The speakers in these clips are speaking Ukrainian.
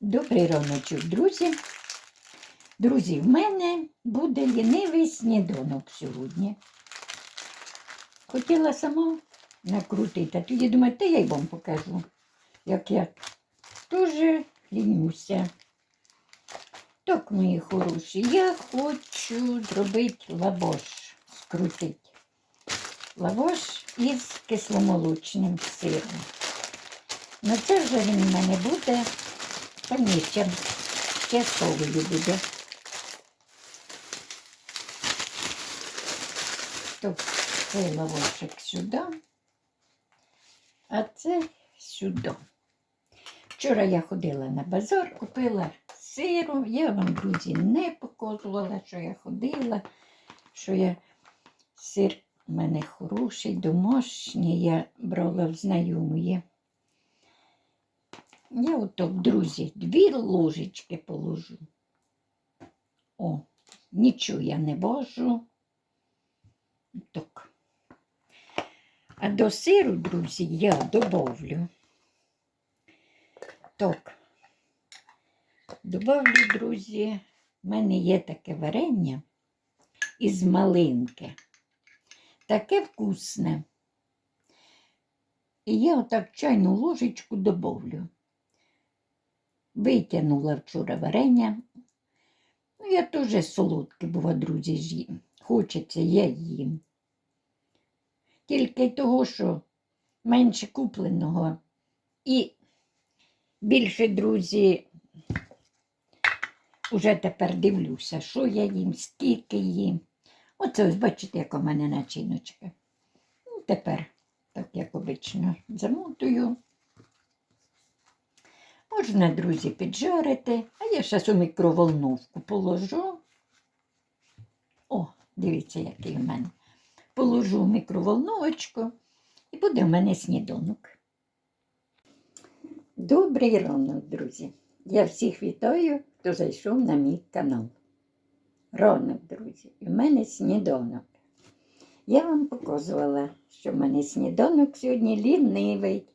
Добрий раночок, друзі. Друзі, в мене буде лінивий сніданок сьогодні. Хотіла сама накрутити, а тоді думаю, та я й вам покажу, як я дуже лінюся. Так, мої хороші, я хочу зробити лавош, скрутити. Лавош із кисломолочним сиром. Ну це вже він в мене буде та ні, ще, ще совою буде. Так, цей лавошик сюди, а це сюди. Вчора я ходила на базар, купила сиру. Я вам, друзі, не показувала, що я ходила, що я сир у мене хороший, домашній, я брала в знайомої. Я отак, друзі, дві ложечки положу. О, нічого я не божу. Так. А до сиру, друзі, я добавлю. Так. Добавлю, друзі, в мене є таке варення із малинки. Таке вкусне. І я отак чайну ложечку добавлю. Витягнула вчора варення. Ну, я теж солодке, бува, друзі, ж. Хочеться, я їм. Тільки того, що менше купленого. І більше, друзі, уже тепер дивлюся, що я їм, скільки їм. Оце ось бачите, яка в мене начиночка. Ну, тепер, так як обично, замотую. Можна, друзі, піджарити, а я зараз у мікроволновку положу. О, дивіться, який в мене. Положу в мікроволновочку і буде в мене сніданок. Добрий ранок, друзі. Я всіх вітаю, хто зайшов на мій канал. Ранок, друзі, і в мене сніданок. Я вам показувала, що в мене сніданок сьогодні лінивий.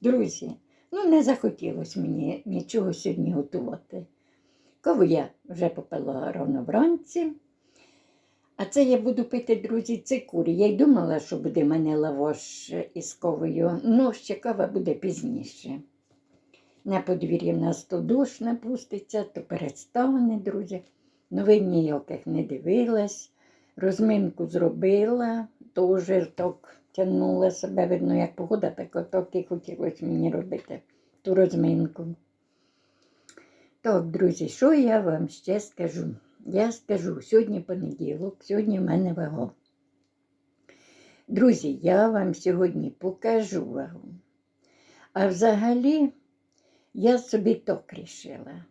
Друзі, Ну, не захотілося мені нічого сьогодні готувати. Каву я вже попила рано вранці. А це я буду пити, друзі, цикурі. Я й думала, що буде в мене лавош із ковою, ну, ще кава буде пізніше. На подвір'ї в нас то дощ напуститься, то перестане, друзі. Новин ніяких не дивилась. Розминку зробила, теж так тягнула себе, видно, як погода, так отак і хотілося мені робити ту розминку. Так, друзі, що я вам ще скажу? Я скажу, сьогодні понеділок, сьогодні в мене вага. Друзі, я вам сьогодні покажу вагу. А взагалі, я собі так рішила,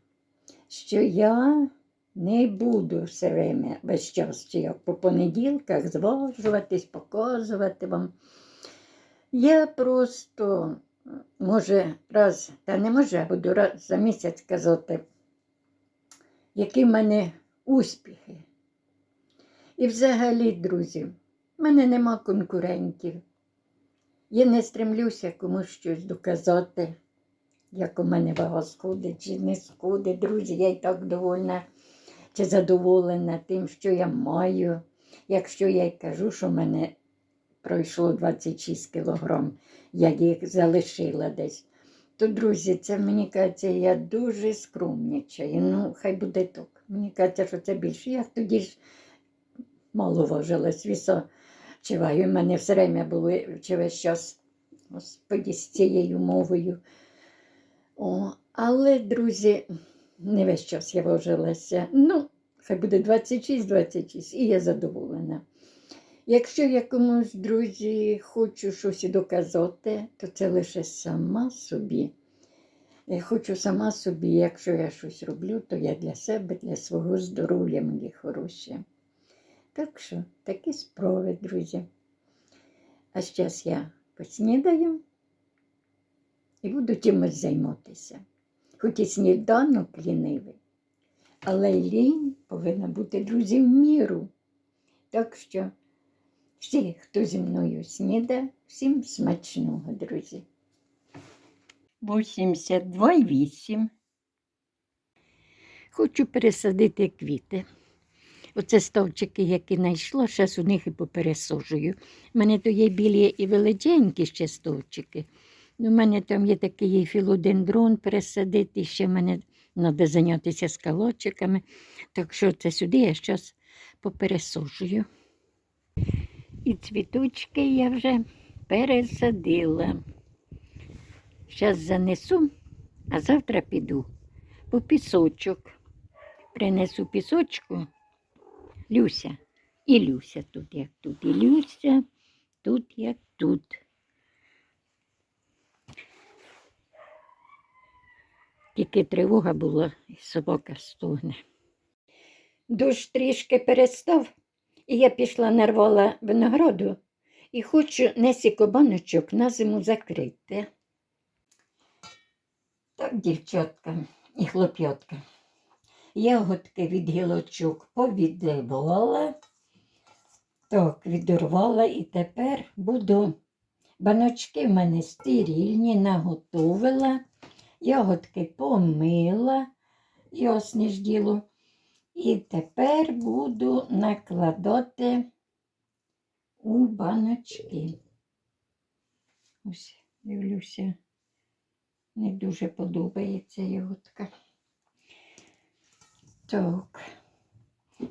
що я не буду все время весь час, як по понеділках зважуватись, показувати вам. Я просто, може, раз, та не може, а буду раз за місяць казати, які в мене успіхи. І взагалі, друзі, в мене нема конкурентів. Я не стремлюся комусь щось доказати, як у мене вага сходить чи не сходить. Друзі, я і так довольна чи задоволена тим, що я маю. Якщо я й кажу, що в мене пройшло 26 кілограм, я їх залишила десь. То, друзі, це мені кажеться, я дуже скромнічаю. Ну, хай буде так. Мені кажеться, що це більше. Я тоді ж мало важилась, віса чиваю. У мене все время були чи весь час, господі, з цією мовою. О, але, друзі, не весь час я важилася. Ну, хай буде 26-26, і я задоволена. Якщо я комусь, друзі, хочу щось доказати, то це лише сама собі. Я хочу сама собі, якщо я щось роблю, то я для себе, для свого здоров'я, мої хороші. Так що, такі справи, друзі. А зараз я поснідаю і буду чимось займатися. Хоч і сніданок лінивий, але лінь повинна бути, друзі, в міру. Так що всі, хто зі мною сніда, всім смачного, друзі. 82,8. Хочу пересадити квіти. Оце стовчики, які знайшла, зараз у них і попересожую. У мене то є білі і величенькі ще стовчики. У мене там є такий філодендрон пересадити, ще мене треба зайнятися скалочиками. Так що це сюди я зараз попересожую. І цвіточки я вже пересадила. Зараз занесу, а завтра піду по пісочок. Принесу пісочку. Люся. І Люся тут, як тут. І Люся тут, як тут. Тільки тривога була, і собака стогне. Дощ трішки перестав, і я пішла нарвала винограду і хочу несіко баночок на зиму закрити. Так, дівчатка і хлоп'ятка. Ягодки від гілочок повідливала. Так, відірвала і тепер буду. Баночки в мене стерильні, наготовила, ягодки помила, ясне ж діло. І тепер буду накладати у баночки. Ось, дивлюся, не дуже подобається ягодка. Так,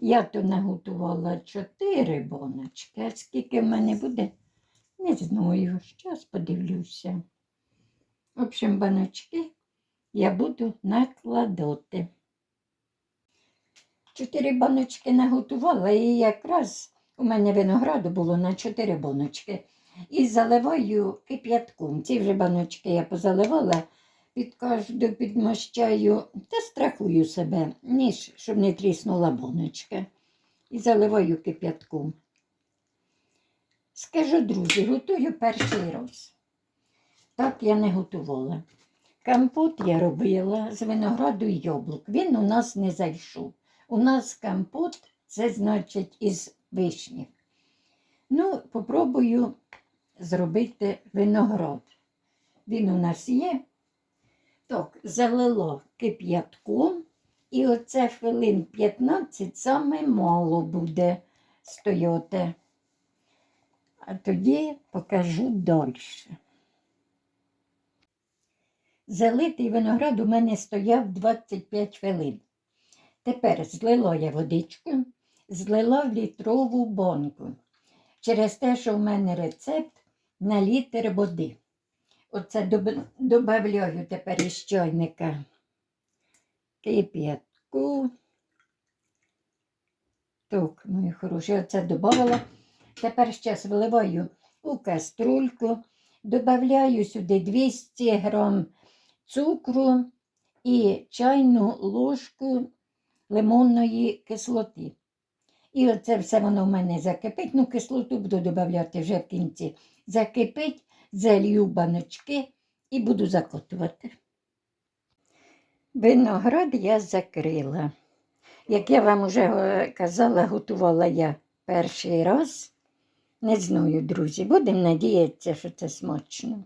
я то наготувала чотири баночки, а скільки в мене буде, не знаю. Зараз подивлюся. В общем, баночки я буду накладати. Чотири баночки наготувала, і якраз у мене винограду було на чотири баночки. І заливаю кип'ятком. Ці вже баночки я позаливала, під кожну підмощаю та страхую себе, ніж щоб не тріснула баночка. І заливаю кип'ятком. Скажу, друзі, готую перший раз. Так я не готувала. Компот я робила з винограду і яблук. Він у нас не зайшов. У нас компот це значить із вишні. Ну, попробую зробити виноград. Він у нас є. Так, залило кип'ятком, і оце хвилин 15 саме мало буде стояти. А тоді покажу далі. Залитий виноград у мене стояв 25 хвилин. Тепер злила я водичку, злила в літрову банку. Через те, що в мене рецепт на літр води. Оце добавляю тепер із чайника кип'ятку. Так, мої хороші, оце додавала. Тепер зараз виливаю у каструльку, додаю сюди 200 грам цукру і чайну ложку лимонної кислоти. І оце все воно в мене закипить. Ну, кислоту буду додавати вже в кінці. Закипить, залью баночки і буду закотувати. Виноград я закрила. Як я вам вже е, казала, готувала я перший раз. Не знаю, друзі, будемо надіятися, що це смачно.